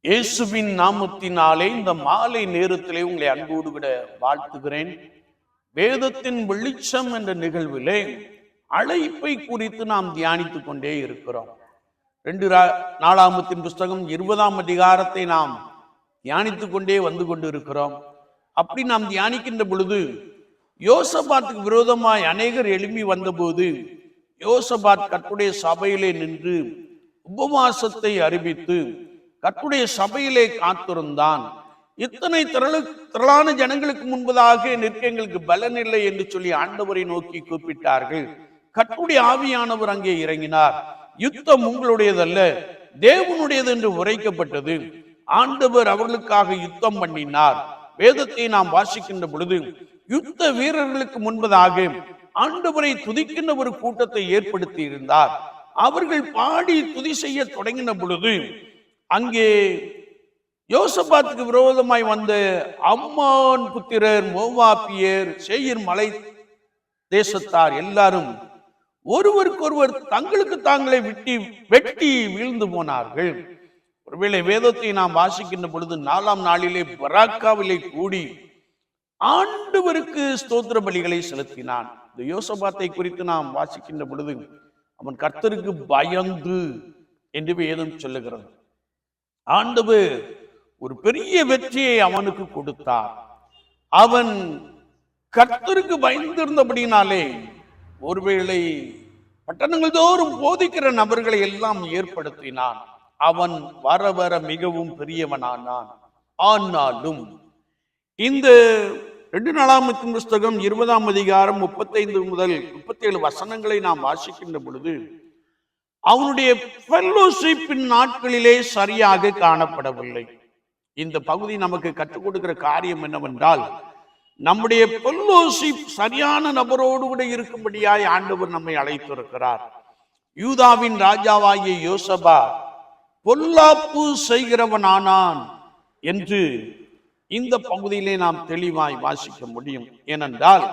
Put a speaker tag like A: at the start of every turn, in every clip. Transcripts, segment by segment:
A: இயேசுவின் நாமத்தினாலே இந்த மாலை நேரத்திலே உங்களை அன்போடு விட வாழ்த்துகிறேன். வேதத்தின் வெளிச்சம் என்ற நிகழ்விலே அழைப்பை குறித்து நாம் தியானித்துக் கொண்டே இருக்கிறோம். ரெண்டு ரா- புஸ்தகம் இருபதாம் அதிகாரத்தை நாம் தியானித்துக் கொண்டே வந்து கொண்டு இருக்கிறோம் அப்படி நாம் தியானிக்கின்ற பொழுது யோசபாத்துக்கு விரோதமாய் அநேகர் எழும்பி வந்தபோது யோசபாத் கட்டுடைய சபையிலே நின்று உபவாசத்தை அறிவித்து கத்துடைய சபையிலே காத்திருந்தான். இத்தனை திரளு திரளான ஜனங்களுக்கு முன்பதாக நிற்க எங்களுக்கு பலன் இல்லை என்று சொல்லி ஆண்டவரை நோக்கி கூப்பிட்டார்கள். கர்த்தருடைய ஆவியானவர் அங்கே இறங்கினார். யுத்தம் உங்களுடையதல்ல தேவனுடையது என்று உரைக்கப்பட்டது. ஆண்டவர் அவர்களுக்காக யுத்தம் பண்ணினார். வேதத்தை நாம் வாசிக்கின்ற பொழுது யுத்த வீரர்களுக்கு முன்பதாக ஆண்டவரை துதிக்கின்ற ஒரு கூட்டத்தை ஏற்படுத்தி இருந்தார் அவர்கள் பாடி துதி செய்ய தொடங்கின பொழுது அங்கே யோசபாத்துக்கு விரோதமாய் வந்த அம்மான் புத்திரர் மோவாப்பியர் சேயிர் மலை தேசத்தார் எல்லாரும் ஒருவருக்கொருவர் தங்களுக்கு தாங்களே விட்டி வெட்டி வீழ்ந்து போனார்கள். ஒருவேளை வேதத்தை நாம் வாசிக்கின்ற பொழுது நாலாம் நாளிலே பராக்காவிலே கூடி ஆண்டவருக்கு ஸ்தோத்திர பலிகளை செலுத்தினான். இந்த யோசபாத்தை குறித்து நாம் வாசிக்கின்ற பொழுது அவன் கர்த்தருக்கு பயந்து என்று வேதம் சொல்லுகிறது. ஆண்டவர் ஒரு பெரிய வெற்றியை அவனுக்கு கொடுத்தார். அவன் கர்த்தருக்கு பயந்திருந்தபடினாலே ஒருவேளை பட்டணங்கள் தோறும் போதிக்கிற நபர்களை எல்லாம் ஏற்படுத்தினான். அவன் வர வர மிகவும் பெரியவனானான். ஆனாலும் இந்த ரெண்டு நாளாம் புஸ்தகம் இருபதாம் அதிகாரம் முப்பத்தைந்து முதல் முப்பத்தி ஏழு வசனங்களை நாம் வாசிக்கின்ற பொழுது அவனுடைய ஃபெல்லோஷிப்பின் நாட்களிலே சரியாக காணப்படவில்லை. இந்த பகுதி நமக்கு கற்றுக் கொடுக்கிற காரியம் என்னவென்றால் நம்முடைய ஃபெல்லோஷிப் சரியான நபரோடு கூட இருக்கும்படியாய் ஆண்டவர் நம்மை அழைத்திருக்கிறார். யூதாவின் ராஜாவாகிய யோசபா பொல்லாப்பு செய்கிறவனானான் என்று இந்த பகுதியிலே நாம் தெளிவாய் வாசிக்க முடியும். ஏனென்றால்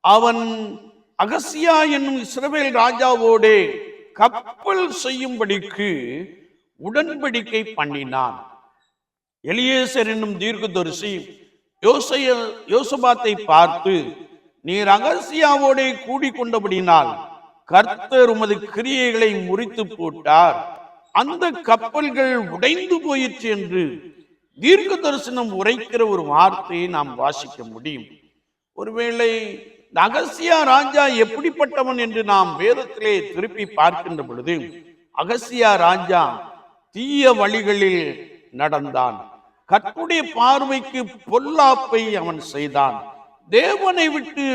A: அவன் அகசியா என்னும் இஸ்ரவேல் ராஜாவோடே கப்பல் செய்யும்படிக்கு உடன்படிக்கை பண்ணினான். எலியேசர் என்னும் தீர்க்கதரிசி யோசைய யோசபாத்தை பார்த்து நீர் அகசியாவோடே கூடிக்கொண்டபடினால் கர்த்தர் உமது கிரியைகளை முறித்து போட்டார். அந்த கப்பல்கள் உடைந்து போயிற்று என்று தீர்க்க தரிசனம் உரைக்கிற ஒரு வார்த்தையை நாம் வாசிக்க முடியும். ஒருவேளை இந்த அகசியா ராஜா எப்படிப்பட்டவன் என்று நாம் வேதத்திலே திருப்பி பார்க்கின்ற பொழுது அகசியா ராஜா தீய வழிகளில் நடந்தான். கற்புடைய பார்வைக்கு பொல்லாப்பை அவன் செய்தான். தேவனை விட்டு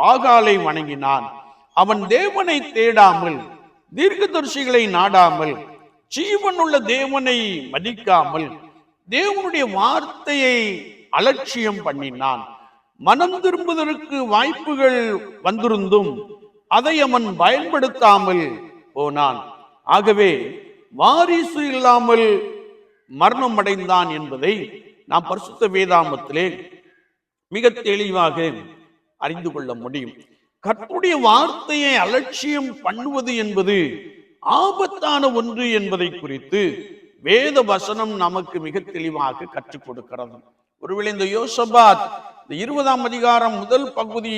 A: பாகாலை வணங்கினான். அவன் தேவனை தேடாமல் தீர்க்கதரிசிகளை நாடாமல் ஜீவனுள்ள தேவனை மதிக்காமல் தேவனுடைய வார்த்தையை அலட்சியம் பண்ணினான். மனம் திரும்புவதற்கு வாய்ப்புகள் வந்திருந்தும் அதை அவன் பயன்படுத்தாமல் போனான். ஆகவே வாரிசு இல்லாமல் மரணம் அடைந்தான் என்பதை நாம் பரிசுத்த வேதாமத்திலே மிக தெளிவாக அறிந்து கொள்ள முடியும். கற்புடைய வார்த்தையை அலட்சியம் பண்ணுவது என்பது ஆபத்தான ஒன்று என்பதை குறித்து வேத வசனம் நமக்கு மிக தெளிவாக கற்றுக் கொடுக்கிறது. ஒருவேளை இந்த யோசபாத் இந்த இருபதாம் அதிகாரம் முதல் பகுதி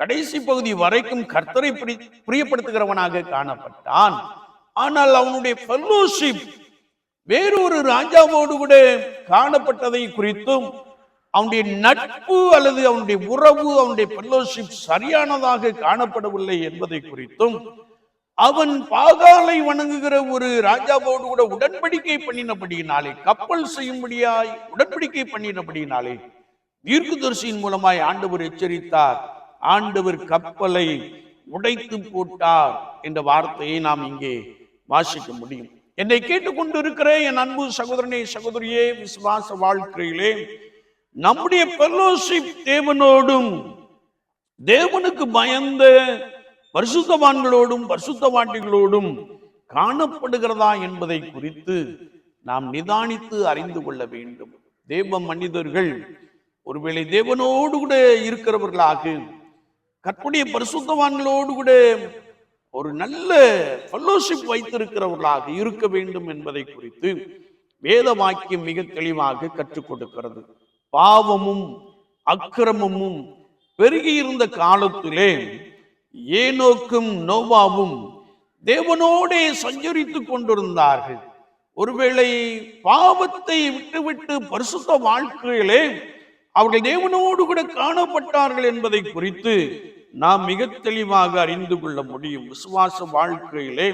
A: கடைசி பகுதி வரைக்கும் கர்த்தரை பிரியப்படுத்துகிறவனாக காணப்பட்டான். ஆனால் அவனுடைய ஃபெல்லோஷிப் வேறொரு ராஜாவோடு கூட காணப்பட்டதை குறித்தும் அவனுடைய நட்பு அல்லது அவனுடைய உறவு அவனுடைய ஃபெல்லோஷிப் சரியானதாக காணப்படவில்லை என்பதை குறித்தும் அவன் பாகாலை வணங்குகிற ஒரு ராஜாவோடு கூட உடன்படிக்கை பண்ணினபடியினாலே கப்பல் செய்யும்படியாய் உடன்படிக்கை பண்ணினபடியினாலே தீர்க்கதரிசியின் மூலமாய் ஆண்டவர் எச்சரித்தார். ஆண்டவர் கப்பலை உடைத்து போட்டார் என்ற வார்த்தையை நாம் இங்கே வாசிக்க முடியும். என்னை கேட்டுக்கொண்டு இருக்கிற என் அன்பு சகோதரனே சகோதரியே விசுவாச வாழ்க்கையிலே நம்முடைய பெல்லோஷிப் தேவனோடும் தேவனுக்கு பயந்த பரிசுத்தவான்களோடும் பரிசுத்தவாட்டிகளோடும் காணப்படுகிறதா என்பதை குறித்து நாம் நிதானித்து அறிந்து கொள்ள வேண்டும். தேவ மனிதர்கள் ஒருவேளை தேவனோடு கூட இருக்கிறவர்களாக கற்புடைய பரிசுத்தவான்களோடு கூட ஒரு நல்ல ஃபெல்லோஷிப் வைத்திருக்கிறவர்களாக இருக்க வேண்டும் என்பதை குறித்து வேத வாக்கியம் மிக தெளிவாக கற்றுக் கொடுக்கிறது. பாவமும் அக்கிரமமும் பெருகியிருந்த காலத்திலே ஏனோக்கும் நோவாவும் தேவனோடே சஞ்சரித்துக் கொண்டிருந்தார்கள். ஒருவேளை பாவத்தை விட்டுவிட்டு பரிசுத்த வாழ்க்கையிலே அவர்கள் தேவனோடு கூட காணப்பட்டார்கள் என்பதை குறித்து நாம் மிக தெளிவாக அறிந்து கொள்ள முடியும். விசுவாச வாழ்க்கையிலே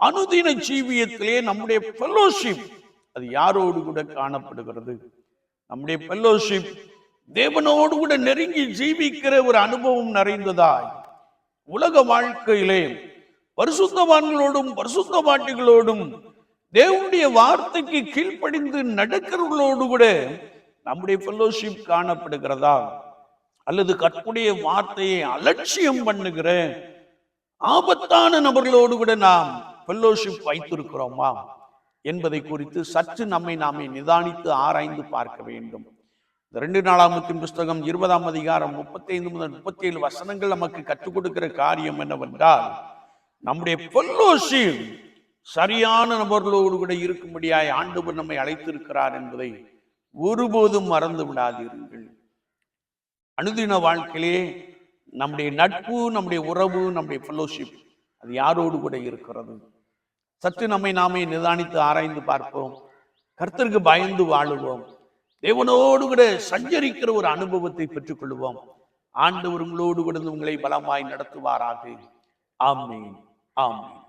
A: அனுதின ஜீவியத்திலே நம்முடைய ஃபெல்லோஷிப் அது யாரோடு கூட காணப்படுகிறது? நம்முடைய ஃபெல்லோஷிப் தேவனோடு கூட நெருங்கி ஜீவிக்கிற ஒரு அனுபவம் நிறைந்ததாய். உலக வாழ்க்கையிலே பரிசுத்தவான்களோடும் பரிசுத்த பாட்டிகளோடும் தேவனுடைய வார்த்தைக்கு கீழ்ப்படிந்து நடக்கிறவர்களோடு கூட நம்முடைய ஃபெல்லோஷிப் காணப்படுகிறதா? அல்லது கற்புடைய வார்த்தையை அலட்சியம் பண்ணுகிற ஆபத்தான நபர்களோடு கூட நாம் ஃபெல்லோஷிப் வைத்திருக்கிறோமா? என்பதை குறித்து சற்று நம்மை நாமே நிதானித்து ஆராய்ந்து பார்க்க வேண்டும். இந்த ரெண்டு நாளாமத்தின் புஸ்தகம் இருபதாம் அதிகாரம் முப்பத்தைந்து முதல் முப்பத்தி ஏழு வசனங்கள் நமக்கு கற்றுக் கொடுக்கிற காரியம் என்னவென்றால் நம்முடைய ஃபெல்லோஷிப் சரியான நபர்களோடு கூட இருக்கும்படியாய் ஆண்டவர் நம்மை அழைத்திருக்கிறார் என்பதை ஒருபோதும் மறந்து விடாதீர்கள். அனுதின வாழ்க்கையிலே நம்முடைய நட்பு நம்முடைய உறவு நம்முடைய ஃபெல்லோஷிப் அது யாரோடு கூட இருக்கிறது? சற்று நம்மை நாமே நிதானித்து ஆராய்ந்து பார்ப்போம். கர்த்தருக்கு பயந்து வாழுவோம். தேவனோடு கூட சஞ்சரிக்கிற ஒரு அனுபவத்தை பெற்றுக்கொள்வோம். ஆண்டவர் உங்களோடு கூட உங்களை பலமாய் நடத்துவாராக. ஆமீன். ஆமீன்.